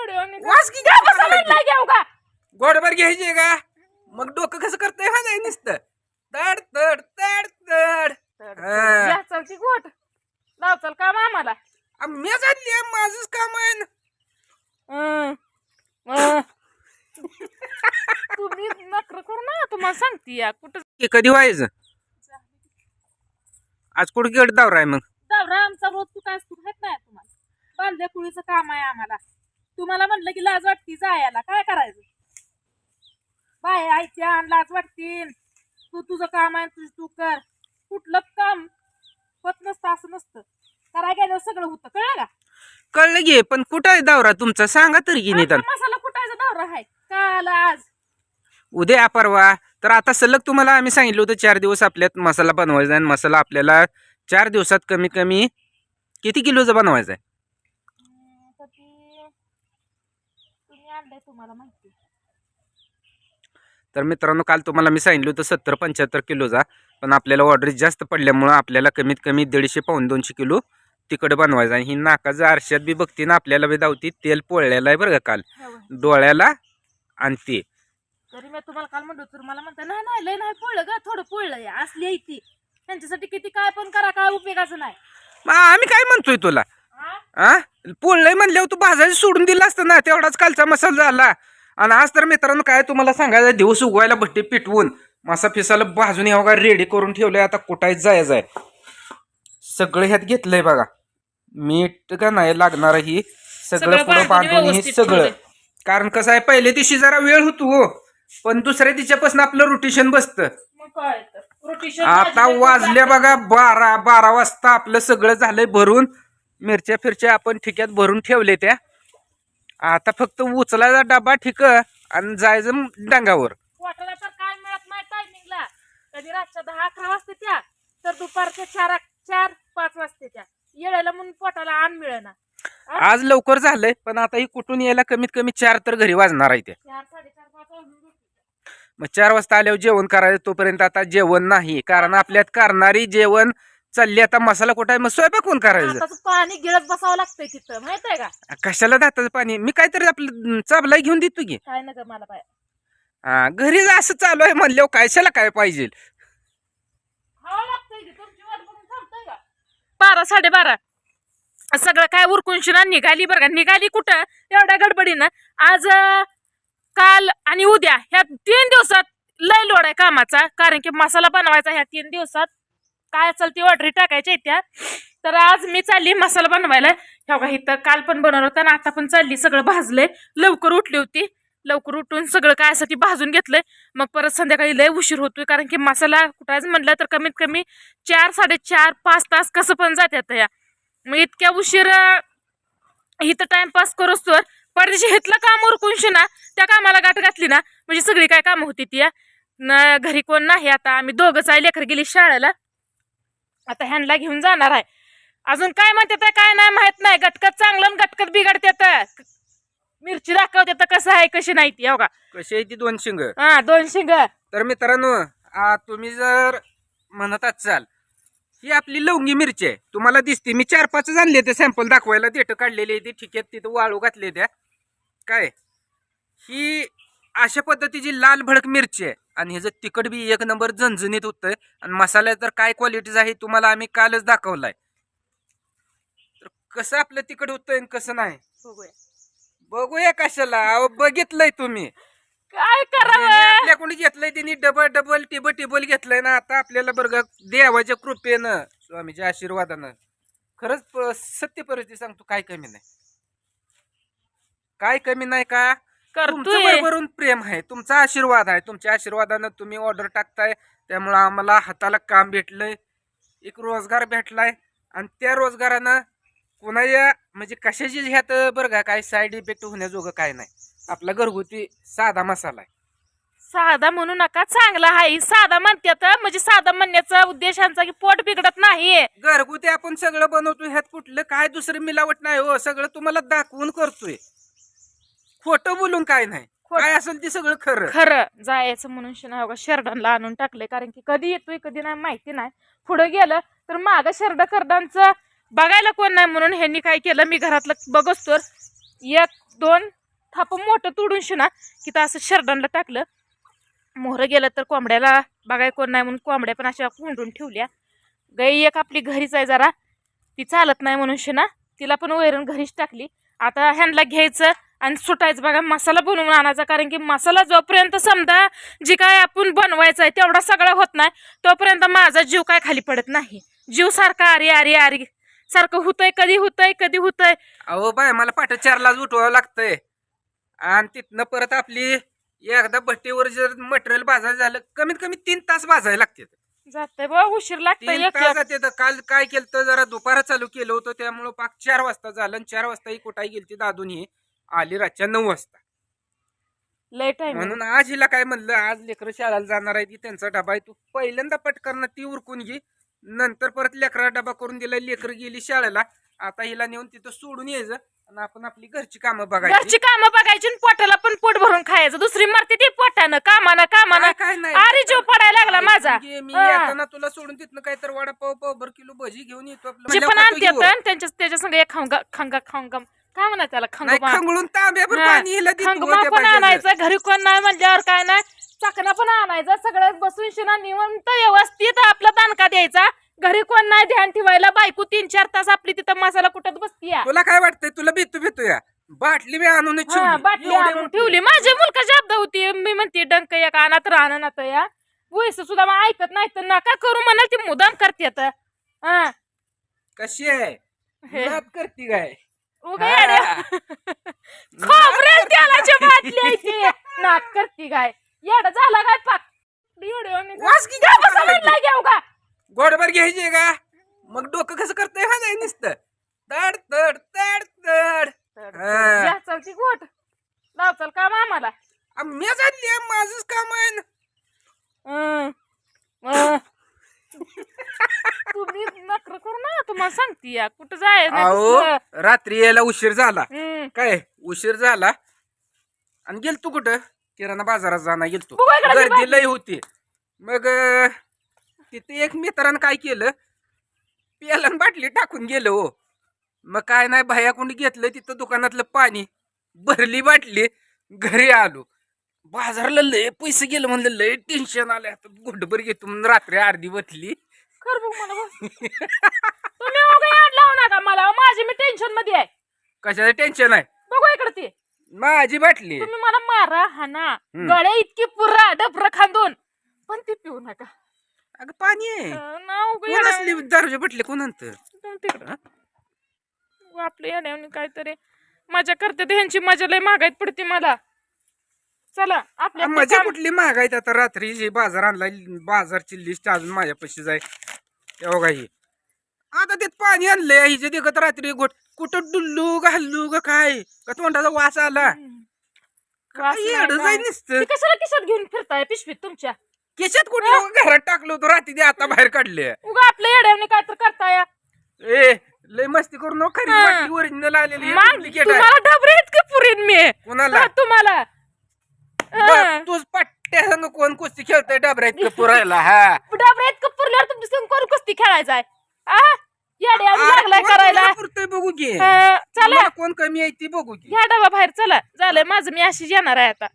येड्यावानी का? वास की घ्या बसा म्हणला घेऊ का? गोडभर घ्यायची का? मग डोकं कसं करतंय हा नाही नुसतं. तड तड तड तड. हा. घ्या चल ती गोट लाव चल काम आम्हाला. आ, मी चालली माझंच काम आहे ना. तुम्ही नकर करू ना तुम्हाला सांगते या. कुठं हे कधी व्हायचं? आज कुठं गेट दावर आहे मग? दौरा आमचा रोज तू काय माहीत नाही तुम्हाला. बांधल्या कुळीचं काम आहे आम्हाला. तुम्हाला म्हणलं की लाज वाटती जायला. काय करायचं? बाय आयत्या लाज वाटतील तू तुझं काम आहे तुझं तू कर. कुठलं काम? होत नसतं असं नसतं. कराय गेल्यावर सगळं होतं. कळलं का? कळलं घे पण कुठं आहे दावरा तुमचा? सांगा तरी की निदान. आता मसाला कुटायचा दौरा आहे? काल आज. उद्या परवा. तर आता सलग तुम्हाला आम्ही सांगितलं होतं चार दिवस आपल्यात मसाला बनवायचा आहे आणि मसाला आपल्याला चार दिवसात कमी कमी किती किलोचा बनवायचा आहे हम्म, तर ती आणलंय तुम्हाला माहिती. तर मित्रांनो काल तुम्हाला मी सांगितलं होतं सत्तर पंच्याहत्तर किलोचा पण आपल्याला ऑर्डर जास्त पडल्यामुळं आपल्याला कमीत कमी दीडशे पाऊन दोनशे किलो तिकड बनवायचं आहे ही नाकाचं आरशात बी बघते ना आपल्याला बी दावती तेल पोळलेलं आहे बरं का काल. हो. डोळ्याला आणि ते. तरी मी तुम्हाला काल म्हणतो तर मला म्हणता नाही नाही लय नाही पोळलं ग थोडं पोळलंय असली आहे ती. त्यांच्यासाठी किती काय पण करा काय उपयोगाचं नाही. मग आम्ही काय म्हणतोय तुला? हा? आ पोळलंय म्हणल्यावर तू भाजायचं सोडून दिलं असतं ना तेवढाच कालचा मसाला झाला. आणि आज तर मित्रांनो काय तुम्हाला सांगायचं दिवस उगवायला भट्टी पिटवून मासा फिसाला भाजून यावं का रेडी करून ठेवलंय आता कुठाय जायचं आहे सगळं ह्यात घेतलंय बघा. मीठ का नाही लागणार ही सगळं पुढं बांधून हे सगळं. कारण कसं आहे पहिले दिवशी जरा वेळ होतो हो पण दुसऱ्या दिवसापासून आपलं रोटेशन बसतं. आता भाजी वाजले भाजी बघा बारा बारा वाजता आपलं सगळं झालंय भरून. मिरच्या फिरच्या आपण ठिक्यात भरून ठेवले त्या. आता फक्त उचलायचा डबा ठिक आणि जायचं डांगावर. तर काय मिळत नाही टायमिंगला कधी रातच्या दहा अकरा वाजते त्या तर दुपारच्या चार चार पाच वाजते त्या. येळेला म्हणून पोटाला आण मिळेना. आज लवकर झालंय पण आता ही कुठून यायला कमीत कमी चार तर घरी वाजणार आहे त्या. चार साडेचार पाच वाजून जाते. मग चार वाजता आल्यावर जेवण करायचं तोपर्यंत आता जेवण नाही कारण आपल्यात करणारी जेवण चालली आता मसाला कुठं आहे? मग स्वयंपाक कोण करायचं? पाणी गिळत बसावं लागतंय तिथं माहीत आहे का कशाला दाताचं पाणी? मी काहीतरी आपलं चाबलाई घेऊन देतो की. काय नका मला पाय हा घरी जर असं चालू आहे म्हणल्यावर कशाला काय पाहिजे? खावं लागतंय की तुमची वाट बघून थांबतंय का? बारा साडेबारा. सगळं काय उरकून शिना निघाली बरं का? निघाली कुठं? एवढ्या गडबडीनं. आज अं, काल आणि उद्या ह्या तीन दिवसात लय लोड आहे कामाचा कारण की मसाला बनवायचा ह्या तीन दिवसात. काय असेल ती ऑर्डरी टाकायच्या त्यात. त्या तर आज मी चालली मसाला बनवायला. ह्या का इथं काल पण बनवलं होतं आणि आता पण चालली सगळं भाजलंय. लवकर उठली होती. लवकर उठून सगळं काय असं ती भाजून घेतलंय. मग परत संध्याकाळी लय उशीर होतोय कारण की मसाला कुठं म्हणलं तर कमीत कमी चार साडेचार पाच तास कसं पण जात्यात या. मग इतक्या उशीर अं, इथं टाइमपास करोस तर. परदेशी हितलं काम उरकूनशी ना त्या कामाला गाठ घातली ना म्हणजे सगळी काय कामं होती ती या. न घरी कोण नाही आता. आम्ही दोघंच आहे लेकर गेली शाळेला. आता ह्यांना घेऊन जाणार आहे. अजून काय म्हणतात आहे, काय नाही माहीत नाही. गटकत चांगलं गटकत बिघडतात मिरची दाखवते तर कसं आहे कशी नाही ती हो का? कशी आहे ती दोन शिंग? हा दोन शिंग. तर मित्रांनो आ, तुम्ही जर म्हणत असाल ही आपली लवंगी मिरची आहे. तुम्हाला दिसते मी चार पाच आणले ते सॅम्पल दाखवायला. देठ काढलेली आहे ती ठिकेत तिथं वाळू घातले त्या काय? ही अशा पद्धतीची लाल भडक मिरची आहे. आणि ह्याचं तिखट बी एक नंबर झणझणीत होतंय. आणि मसाला तर काय क्वालिटीज आहे तुम्हाला आम्ही कालच दाखवलाय. तर कसं आपलं तिखट होतंय आणि कसं नाही? बघूया. बघूया कशाला. अहो बघितलंय तुम्ही. काय करावं? आपल्या कोणी घेतलंय त्यांनी डबल डबल टिबल टिबल घेतलंय ना. आता आपल्याला बरं देवाच्या कृपेनं स्वामीच्या आशीर्वादानं. खरंच प- सत्य परिस्थिती सांगतो काय कमी नाही. काय कमी नाही का? तुमचं करतोय. बरोबरून प्रेम आहे तुमचा आशीर्वाद आहे तुमच्या आशीर्वादानं तुम्ही ऑर्डर टाकताय त्यामुळं आम्हाला हाताला काम भेटलंय एक रोजगार भेटलाय आणि त्या रोजगारानं कोणाच्या म्हणजे कशाची ह्यात बरं का काय साईड इफेक्ट होण्याजोगं काय नाही. आपला घरगुती साधा मसाला आहे. साधा म्हणू नका चांगला आहे. साधा म्हणतात म्हणजे साधा म्हणण्याचा उद्देश यांचा की पोट बिघडत नाही घरगुती आपण सगळं बनवतोय ह्यात कुठलं काय दुसरं मिलावट नाही हो सगळं तुम्हाला दाखवून करतोय. खोटं बोलून काय नाही. खोट- काय असेल ते सगळं खरं. खरं. जायचं म्हणून शिना बघा शर्डांना आणून टाकले कारण की कधी येतोय कधी नाही माहिती नाही. पुढे गेलं तर माग शर्ड करडांचं बघायला कोण नाही म्हणून ह्यांनी काय केलं? मी घरातलं बघच तर एक दोन थाप मोठं तुडून शिना. की तर असं शरडांना टाकलं. मोहरं गेलं तर कोंबड्याला बघाय कोण नाही म्हणून कोंबड्या पण अशा कोंडून ठेवल्या. गाई एक आपली घरीच आहे जरा. ती चालत नाही म्हणून शिना. तिला पण वैरण घरीच टाकली. आता ह्यांना घ्यायचं. आणि सुटायचं बघा मसाला बनवून आणायचा कारण की मसाला जोपर्यंत समजा जी काय आपण बनवायचं आहे तेवढा सगळा होत नाही तोपर्यंत माझा जीव काय खाली पडत नाही. जीव सारखा आरी आरी आरी सारखं होतंय कधी होतंय कधी होतंय. अहो बाय मला पाठ चारलाच उठवावं लागतंय. आणि तिथनं परत आपली एकदा भट्टीवर जर मटेरियल भाजायचं झालं कमीत कमी तीन तास भाजायला लागते. जातंय बा उशीर तीन जाते तर काल काय केलं जरा दुपारा चालू केलं होतं त्यामुळं पाक चार वाजता झालं आणि चार वाजता ही कुठाही गेली दादून ही. आली रातच्या नऊ वाजता. लय टाइम म्हणून आज हिला काय म्हणलं आज लेकरं शाळेला जाणार आहे ती त्यांचा डबा आहे तू. पहिल्यांदा पटकन ती उरकून घे. नंतर परत लेकरा डबा करून दिला लेकर गेली शाळेला. आता हिला नेऊन तिथं सोडून यायचं आणि आपण आपली घरची कामं बघायची. घरची कामं बघायची आणि पोटाला पण पोट भरून खायचं. दुसरी मरते ती पोटानं कामानं कामानं. काय- नाही. अरे जीव पडायला लागला माझा. घे, मी हा. येताना तुला सोडून तिथनं काय तर वडापाव पावभर किलो भजी घेऊन येतो. आपलं जे पण आणते खातो आणि त्यांच्या त्याच्या संग एक खांगा खांगा खांगा काय म्हणा त्याला नाही खांगा खंगळून तांब्याभर पाणी हिला देतो खांगमा त्या पण. आणायचं घरी कोण नाही म्हणल्यावर काय नाही. चकना पण आणायचं सगळं बसून शिना निवंत व्यवस्थित आपला दानका द्यायचा. घरी कोण नाही ध्यान ठेवायला बायको तीन चार तास आपली तिथं मसाला कुठत बसती तुला काय वाटतंय? तुला भेटू भेटू या बाटली बी आणून हा, बाटली आणून ठेवली. माझी मुलगा शब्द होती. मी म्हणते डंक एक आणत राहणार या वयस सुद्धा मग ऐकत नाही तर नका करू म्हणाल ती मुदाम करते आता. हा. कशी आहे. नाद करती काय? येड्या. खोबरेल तेलाची बाटली आहे ती. नाक करती काय येडा झाला काय पाक. वास का बसा मारायला म्हणलाय घेऊ का? गोडभर घ्यायची का? मग डोकं कसं करतंय हा नाही नुसतं. तड तड तड तड. हा. चालती गोट. लाव चल काम आम्हाला. आ, मी आणली माझंच काम आहे. ना. तुम्ही तुम्हाला सांगते या. कुठं जाय अहो रात्री यायला उशीर झाला. हम्म. काय उशीर झाला? आणि गेलतो कुठं? किराणा बाजारात जाणार गेलतो. बघा इकडं ती गर्दी. लय होती. मग अं, तिथे एक मित्रानं काय केलं? पेलन बाटली टाकून गेलं हो. मग काय नाही भायाकुंड घेतलं तिथं दुकानातलं पाणी. भरली बाटली घरी आलो. बाजारला लय पैसे गेलं म्हणलं लय टेन्शन आलं. आता गुंडभर घेतो म्हणून रात्री अर्धी बसली. खर बघ मला बघ. तुम्ही उगा याड लावू नका मला. माझी मी टेन्शनमध्ये आहे. कशाचं टेन्शन आहे? बघू इकडे ती. माझी बाटली. तुम्ही मला मारा हाना. हम्म. गळे इतकी पुरा डबर खांदून. पण ती पिऊ नका. अगं पाणी आहे. अं, ना उगा कोण येड्या- असली दारूच्या बाटली कोण आणतं जाऊ तिकडं उगा काहीतरी. मजा करते ह्यांची. मजा लय महागाईत पडते मला. चला आपल्या मजा कुठली महागायत आता रात्री जे बाजार आणला बाजारची लिस्ट अजून माझ्या पैसे जाय. ही आता त्यात पाणी आणलंय हिचे देखत रात्री गोट कुठं डुल्लू घालू का काय? का तोंडाचा वास आला? येडं. जाय नुसतं? ती कशाला किशात घेऊन फिरताय पिशवीत तुमच्या? केशात कुठलं घरात टाकलं होतं रात्री ते आता बाहेर काढले उगा आपल्या येड्याने काय तर करताय. ए लय मस्ती करू नको खरी. ओरिजिनल आलेली. तुम्हाला डबरे इतके पुरीन मी? कोणाला? तुम्हाला. ब- हा. तूच पट्ट्या संग कोण कुस्ती खेळतोय डबऱ्यात पुरायला हा. डबरे इतकं पुरल्यावर तुमची संग कोण कुस्ती खेळायचाय? आ? येड्या आ, लागलाय कोण करायला. पुरतंय बघू घे चला. मला कोण कमी आहे ती बघू घे घ्या डबा बाहेर चला. झालंय माझं मी अशीच येणार आहे आता.